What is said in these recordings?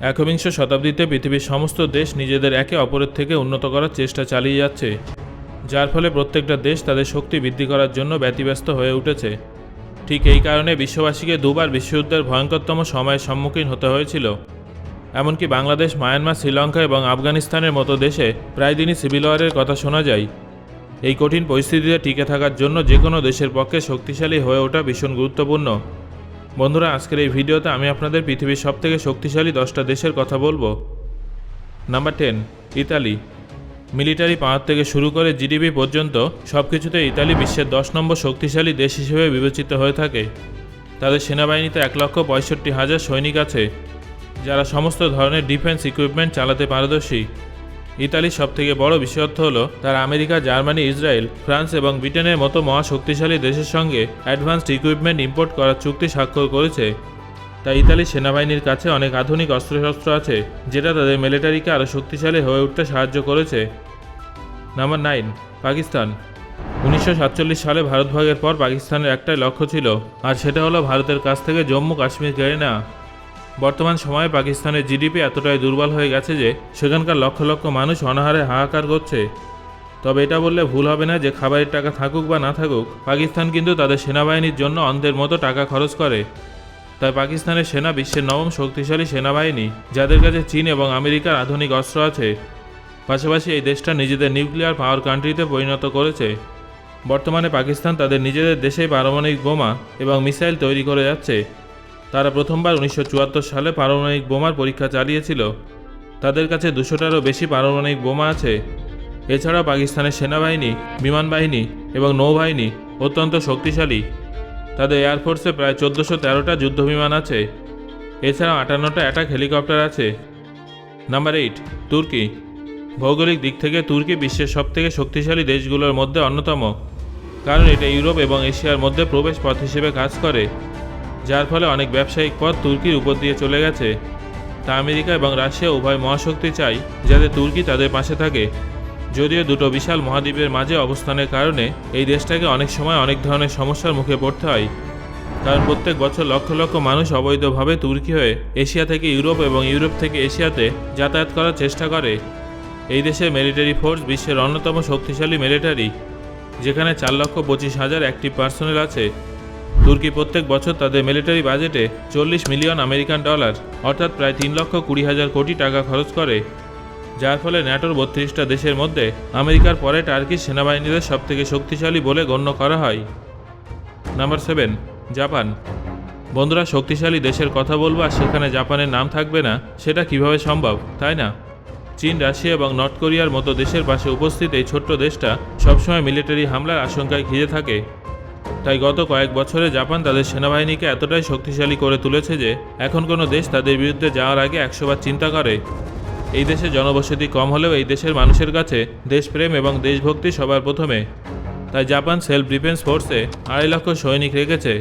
একবিংশ শতাব্দীতে পৃথিবীর সমস্ত দেশ নিজেদের একে অপরের থেকে উন্নত করার চেষ্টা চালিয়ে যাচ্ছে, যার ফলে প্রত্যেকটা দেশ তাদের শক্তি বৃদ্ধি করার জন্য ব্যতিব্যস্ত হয়ে উঠেছে। ঠিক এই কারণে বিশ্ববাসীকে দুবার বিশ্বযুদ্ধের ভয়ঙ্করতম সময়ের সম্মুখীন হতে হয়েছিল। এমনকি বাংলাদেশ, মায়ানমার, শ্রীলঙ্কা এবং আফগানিস্তানের মতো দেশে প্রায় দিনই সিভিল ওয়ারের কথা শোনা যায়। এই কঠিন পরিস্থিতিতে টিকে থাকার জন্য যে কোনো দেশের পক্ষে শক্তিশালী হয়ে ওঠা ভীষণ গুরুত্বপূর্ণ। বন্ধুরা, আজকের এই ভিডিওতে আমি আপনাদের পৃথিবীর সবথেকে শক্তিশালী দশটা দেশের কথা বলব। Number ten Italy. Military power থেকে শুরু করে জিডিপি পর্যন্ত সব কিছুতে ইতালি বিশ্বের দশ নম্বর শক্তিশালী দেশ হিসেবে বিবেচিত হয়ে থাকে। তাদের সেনাবাহিনীতে এক লক্ষ পঁয়ষট্টি হাজার সৈনিক আছে, যারা সমস্ত ধরনের ডিফেন্স ইকুইপমেন্ট চালাতে পারদর্শী। ইতালির সবথেকে বড় বিশেষত্ব হলো তারা আমেরিকা, জার্মানি, ইসরায়েল, ফ্রান্স এবং ব্রিটেনের মতো মহাশক্তিশালী দেশের সঙ্গে অ্যাডভান্সড ইকুইপমেন্ট ইম্পোর্ট করার চুক্তি স্বাক্ষর করেছে। তাই ইতালি সেনাবাহিনীর কাছে অনেক আধুনিক অস্ত্রশস্ত্র আছে, যেটা তাদের মিলিটারিকে আরও শক্তিশালী হয়ে উঠতে সাহায্য করেছে। Number nine, Pakistan. উনিশশো সাতচল্লিশ সালে ভারত ভাগের পর পাকিস্তানের একটাই লক্ষ্য ছিল, আর সেটা হলো ভারতের কাছ থেকে জম্মু কাশ্মীর কেড়ে নেওয়া। বর্তমান সময়ে পাকিস্তানের জিডিপি এতটাই দুর্বল হয়ে গেছে যে সেখানকার লক্ষ লক্ষ মানুষ অনাহারে হাহাকার করছে। তবে এটা বললে ভুল হবে না যে খাবারের টাকা থাকুক বা না থাকুক, পাকিস্তান কিন্তু তাদের সেনাবাহিনীর জন্য অন্ধের মতো টাকা খরচ করে। তাই পাকিস্তানের সেনা বিশ্বের নবম শক্তিশালী সেনাবাহিনী, যাদের কাছে চীন এবং আমেরিকার আধুনিক অস্ত্র আছে, পাশাপাশি এই দেশটা নিজেদের নিউক্লিয়ার পাওয়ার কান্ট্রিতে পরিণত করেছে। বর্তমানে পাকিস্তান তাদের নিজেদের দেশেই পারমাণবিক বোমা এবং মিসাইল তৈরি করে যাচ্ছে। তারা প্রথমবার উনিশশো চুয়াত্তর সালে পারমাণবিক বোমার পরীক্ষা চালিয়েছিল। তাদের কাছে দুশোটারও বেশি পারমাণবিক বোমা আছে। এছাড়াও পাকিস্তানের সেনাবাহিনী বিমান বাহিনী এবং নৌবাহিনী অত্যন্ত শক্তিশালী। তাদের এয়ারফোর্সে প্রায় চোদ্দোশো তেরোটা যুদ্ধবিমান আছে। এছাড়া আটান্নটা অ্যাটাক হেলিকপ্টার আছে। নাম্বার এইট তুর্কি। ভৌগোলিক দিক থেকে তুর্কি বিশ্বের সবথেকে শক্তিশালী দেশগুলোর মধ্যে অন্যতম। কারণ এটা ইউরোপ এবং এশিয়ার মধ্যে প্রবেশ পথ হিসেবে কাজ করে। যার ফলে অনেক ব্যবসায়িক পথ তুর্কির উপর দিয়ে চলে গেছে। তা আমেরিকা এবং রাশিয়া উভয় মহাশক্তি চাই, যাতে তুর্কি তাদের পাশে থাকে। যদিও দুটো বিশাল মহাদ্বীপের মাঝে অবস্থানের কারণে এই দেশটাকে অনেক সময় অনেক ধরনের সমস্যার মুখে পড়তে হয়। কারণ প্রত্যেক বছর লক্ষ লক্ষ মানুষ অবৈধভাবে তুর্কি হয়ে এশিয়া থেকে ইউরোপ এবং ইউরোপ থেকে এশিয়াতে যাতায়াত করার চেষ্টা করে। এই দেশের মিলিটারি ফোর্স বিশ্বের অন্যতম শক্তিশালী মিলিটারি যেখানে চার লক্ষ পঁচিশ হাজার অ্যাক্টিভ পার্সোনেল আছে। তুর্কি প্রত্যেক বছর তাদের মিলিটারি বাজেটে চল্লিশ মিলিয়ন আমেরিকান ডলার, অর্থাৎ প্রায় তিন লক্ষ কুড়ি হাজার কোটি টাকা খরচ করে। যার ফলে ন্যাটোর বত্রিশটা দেশের মধ্যে আমেরিকার পরে টার্কির সেনাবাহিনীদের সবথেকে শক্তিশালী বলে গণ্য করা হয়। Number seven, Japan. বন্ধুরা, শক্তিশালী দেশের কথা বলব আর সেখানে জাপানের নাম থাকবে না, সেটা কীভাবে সম্ভব, তাই না? চীন, রাশিয়া এবং নর্থ কোরিয়ার মতো দেশের পাশে উপস্থিত এই ছোট্ট দেশটা সবসময় মিলিটারি হামলার আশঙ্কায় ঘিরে থাকে। তাই গত কয়েক বছরে জাপান তাদের সেনাবাহিনীকে এতটাই শক্তিশালী করে তুলেছে যে এখন কোনো দেশ তাদের বিরুদ্ধে যাওয়ার আগে একশোবার চিন্তা করে। এই দেশে জনবসতি কম হলেও এই দেশের মানুষের কাছে দেশপ্রেম এবং দেশভক্তি সবার প্রথমে। তাই জাপান সেলফ ডিফেন্স ফোর্সে আড়াই লক্ষ সৈনিক রেখেছে।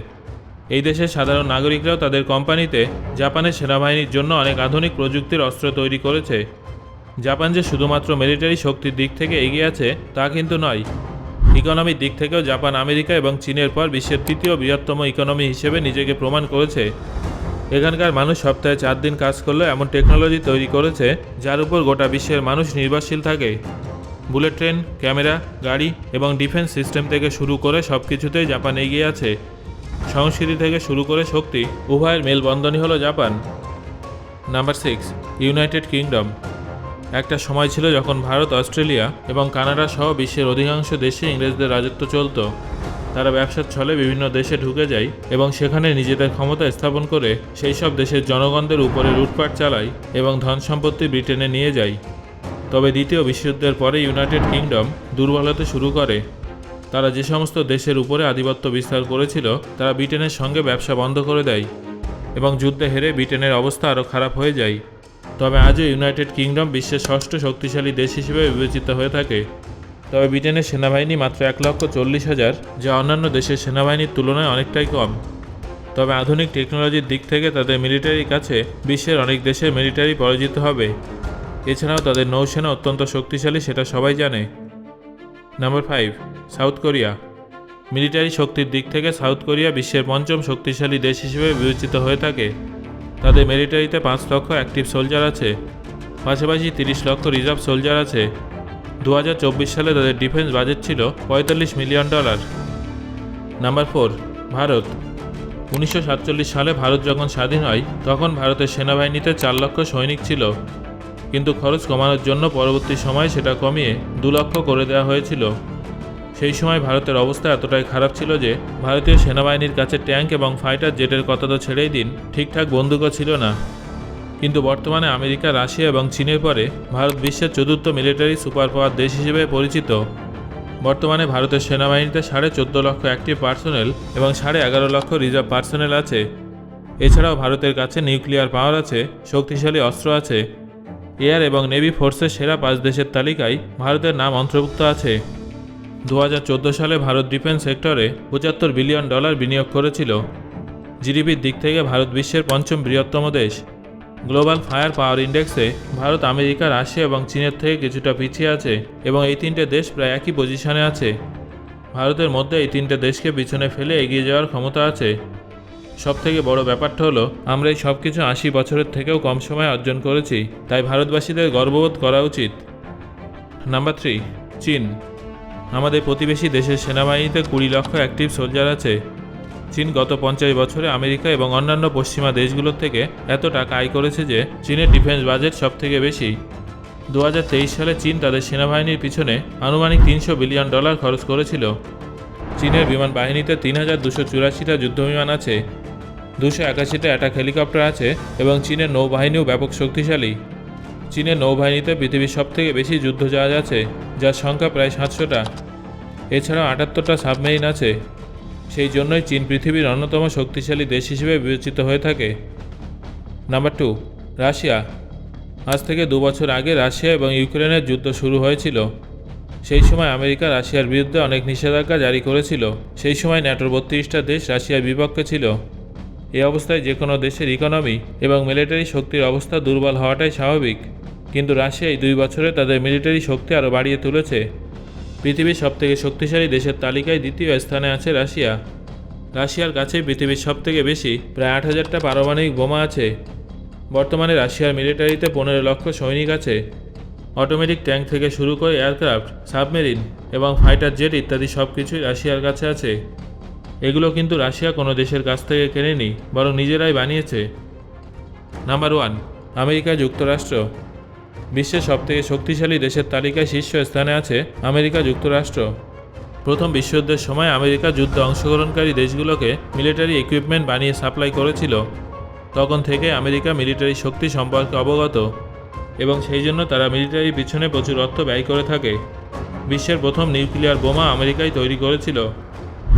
এই দেশের সাধারণ নাগরিকরাও তাদের কোম্পানিতে জাপানের সেনাবাহিনীর জন্য অনেক আধুনিক প্রযুক্তির অস্ত্র তৈরি করেছে। জাপান যে শুধুমাত্র মিলিটারি শক্তির দিক থেকে এগিয়ে আছে তা কিন্তু নয়। ইকোনমির দিক থেকেও জাপান, আমেরিকা এবং চীনের পর বিশ্বের তৃতীয় বৃহত্তম ইকোনমি হিসেবে নিজেকে প্রমাণ করেছে। এখানকার মানুষ সপ্তাহে চার দিন কাজ করলে এমন টেকনোলজি তৈরি করেছে যার উপর গোটা বিশ্বের মানুষ নির্ভরশীল থাকে। বুলেট ট্রেন ক্যামেরা গাড়ি এবং ডিফেন্স সিস্টেম থেকে শুরু করে সব কিছুতেই জাপান এগিয়ে আছে। সংস্কৃতি থেকে শুরু করে শক্তি, উভয়ের মেলবন্ধনই হলো Japan. Number six United Kingdom একটা সময় ছিল যখন ভারত, অস্ট্রেলিয়া এবং কানাডা সহ বিশ্বের অধিকাংশ দেশে ইংরেজদের রাজত্ব চলত। তারা ব্যবসার ছলে বিভিন্ন দেশে ঢুকে যায় এবং সেখানে নিজেদের ক্ষমতা স্থাপন করে সেই সব দেশের জনগণদের উপরে লুটপাট চালায় এবং ধন সম্পত্তি ব্রিটেনে নিয়ে যায়। তবে দ্বিতীয় বিশ্বযুদ্ধের পরে ইউনাইটেড কিংডম দুর্বল হতে শুরু করে। তারা যে সমস্ত দেশের উপরে আধিপত্য বিস্তার করেছিল, তারা ব্রিটেনের সঙ্গে ব্যবসা বন্ধ করে দেয় এবং যুদ্ধে হেরে ব্রিটেনের অবস্থা আরও খারাপ হয়ে যায়। তবে আজও ইউনাইটেড কিংডম বিশ্বের ষষ্ঠ শক্তিশালী দেশ হিসেবে বিবেচিত হয়ে থাকে। তবে ব্রিটেনের সেনাবাহিনী মাত্র এক লক্ষ চল্লিশ হাজার, যা অন্যান্য দেশের সেনাবাহিনীর তুলনায় অনেকটাই কম। তবে আধুনিক টেকনোলজির দিক থেকে তাদের মিলিটারির কাছে বিশ্বের অনেক দেশের মিলিটারি পরাজিত হবে। এছাড়াও তাদের নৌসেনা অত্যন্ত শক্তিশালী, সেটা সবাই জানে। Number five, South Korea. Military শক্তির দিক থেকে সাউথ কোরিয়া বিশ্বের পঞ্চম শক্তিশালী দেশ হিসেবে বিবেচিত হয়ে থাকে। তাদের মিলিটারিতে পাঁচ লক্ষ অ্যাক্টিভ সোলজার আছে, পাশাপাশি তিরিশ লক্ষ রিজার্ভ সোলজার আছে। দু হাজার চব্বিশ সালে তাদের ডিফেন্স বাজেট ছিল পঁয়তাল্লিশ million dollar number four Bharat. উনিশশো সাতচল্লিশ সালে ভারত যখন স্বাধীন হয়, তখন ভারতের সেনাবাহিনীতে চার লক্ষ সৈনিক ছিল। কিন্তু খরচ কমানোর জন্য পরবর্তী সময়ে সেটা কমিয়ে দু লক্ষ করে দেওয়া হয়েছিল। সেই সময় ভারতের অবস্থা এতটাই খারাপ ছিল যে ভারতীয় সেনাবাহিনীর কাছে ট্যাঙ্ক এবং ফাইটার জেটের কথা তো ছেড়েই দিন ঠিকঠাক বন্দুকও ছিল না। কিন্তু বর্তমানে আমেরিকা, রাশিয়া এবং চীনের পরে ভারত বিশ্বের চতুর্থ মিলিটারি সুপার পাওয়ার দেশ হিসেবে পরিচিত। বর্তমানে ভারতের সেনাবাহিনীতে সাড়ে চোদ্দ লক্ষ অ্যাক্টিভ পার্সোনেল এবং সাড়ে এগারো লক্ষ রিজার্ভ পার্সোনেল আছে। এছাড়াও ভারতের কাছে নিউক্লিয়ার পাওয়ার আছে, শক্তিশালী অস্ত্র আছে। এয়ার এবং নেভি ফোর্সের সেরা পাঁচ দেশের তালিকায় ভারতের নাম অন্তর্ভুক্ত আছে। দু হাজার চোদ্দ সালে ভারত ডিফেন্স সেক্টরে পঁচাত্তর বিলিয়ন ডলার বিনিয়োগ করেছিল। জিডিপির দিক থেকে ভারত বিশ্বের পঞ্চম বৃহত্তম দেশ। গ্লোবাল ফায়ার পাওয়ার ইন্ডেক্সে ভারত আমেরিকা, রাশিয়া এবং চীনের থেকে কিছুটা পিছিয়ে আছে এবং এই তিনটে দেশ প্রায় একই পজিশনে আছে। ভারতের মধ্যে এই তিনটে দেশকে পিছনে ফেলে এগিয়ে যাওয়ার ক্ষমতা আছে। সবথেকে বড় ব্যাপারটা হলো, আমরা এই সব কিছু আশি বছরের থেকেও কম সময়ে অর্জন করেছি, তাই ভারতবাসীদের গর্ববোধ করা উচিত। নাম্বার থ্রি, চীন। আমাদের প্রতিবেশী দেশের সেনাবাহিনীতে কুড়ি লক্ষ অ্যাক্টিভ সোলজার আছে। চীন গত পঞ্চাশ বছরে আমেরিকা এবং অন্যান্য পশ্চিমা দেশগুলোর থেকে এত টাকা আয় করেছে যে চীনের ডিফেন্স বাজেট সব থেকে বেশি। দু হাজার তেইশ সালে চীন তাদের সেনাবাহিনীর পিছনে আনুমানিক তিনশো বিলিয়ন ডলার খরচ করেছিল। চীনের বিমান বাহিনীতে তিন হাজার দুশো চুরাশিটা যুদ্ধবিমান আছে। দুশো একাশিটা অ্যাটাক হেলিকপ্টার আছে এবং চীনের নৌবাহিনীও ব্যাপক শক্তিশালী। চীনের নৌবাহিনীতে পৃথিবীর সবথেকে বেশি যুদ্ধজাহাজ আছে, যার সংখ্যা প্রায় সাতশোটা। এছাড়াও আটাত্তরটা সাবমেরিন আছে। সেই জন্যই চীন পৃথিবীর অন্যতম শক্তিশালী দেশ হিসেবে বিবেচিত হয়ে থাকে। Number two, Russia. আজ থেকে দু বছর আগে রাশিয়া এবং ইউক্রেনের যুদ্ধ শুরু হয়েছিল। সেই সময় আমেরিকা রাশিয়ার বিরুদ্ধে অনেক নিষেধাজ্ঞা জারি করেছিল। সেই সময় ন্যাটোর বত্রিশটা দেশ রাশিয়ার বিপক্ষে ছিল। এ অবস্থায় যে কোনো দেশের ইকোনমি এবং মিলিটারি শক্তির অবস্থা দুর্বল হওয়াটাই স্বাভাবিক। কিন্তু রাশিয়া এই দুই বছরে তাদের মিলিটারি শক্তি আরও বাড়িয়ে তুলেছে। পৃথিবীর সবথেকে শক্তিশালী দেশের তালিকায় দ্বিতীয় স্থানে আছে রাশিয়া। রাশিয়ার কাছে পৃথিবীর সবথেকে বেশি, প্রায় আট হাজারটা পারমাণবিক বোমা আছে। বর্তমানে রাশিয়ার মিলিটারিতে পনেরো লক্ষ সৈনিক আছে। অটোমেটিক ট্যাঙ্ক থেকে শুরু করে এয়ারক্রাফট, সাবমেরিন এবং ফাইটার জেট ইত্যাদি সব কিছুই রাশিয়ার কাছে আছে। এগুলো কিন্তু রাশিয়া কোনো দেশের কাছ থেকে কেনেনি, বরং নিজেরাই বানিয়েছে। নাম্বার ওয়ান, আমেরিকা যুক্তরাষ্ট্র। বিশ্বের সবথেকে শক্তিশালী দেশের তালিকায় শীর্ষ স্থানে আছে আমেরিকা যুক্তরাষ্ট্র। প্রথম বিশ্বযুদ্ধের সময় আমেরিকা যুদ্ধে অংশগ্রহণকারী দেশগুলোকে মিলিটারি ইকুইপমেন্ট বানিয়ে সাপ্লাই করেছিল। তখন থেকে আমেরিকা মিলিটারি শক্তি সম্পর্কে অবগত এবং সেই জন্য তারা মিলিটারির পিছনে প্রচুর অর্থ ব্যয় করে থাকে। বিশ্বের প্রথম নিউক্লিয়ার বোমা আমেরিকাই তৈরি করেছিল।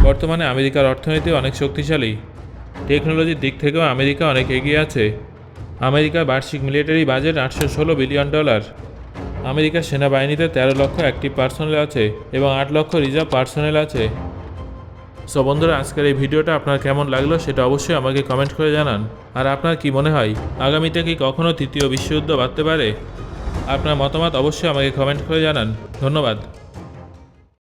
বর্তমানে আমেরিকার অর্থনীতি অনেক শক্তিশালী। টেকনোলজির দিক থেকেও আমেরিকা অনেক এগিয়ে আছে। আমেরিকার বার্ষিক মিলিটারি বাজেট আটশো ষোলো বিলিয়ন ডলার। আমেরিকার সেনাবাহিনীতে তেরো লক্ষ অ্যাক্টিভ পার্সোনেল আছে এবং আট লক্ষ রিজার্ভ পার্সোনেল আছে। সো বন্ধুরা, আজকের এই ভিডিওটা আপনার কেমন লাগল সেটা অবশ্যই আমাকে কমেন্ট করে জানান। আর আপনার কি মনে হয় আগামীতে কি কখনও তৃতীয় বিশ্বযুদ্ধ বাড়তে পারে? আপনার মতামত অবশ্যই আমাকে কমেন্ট করে জানান। ধন্যবাদ।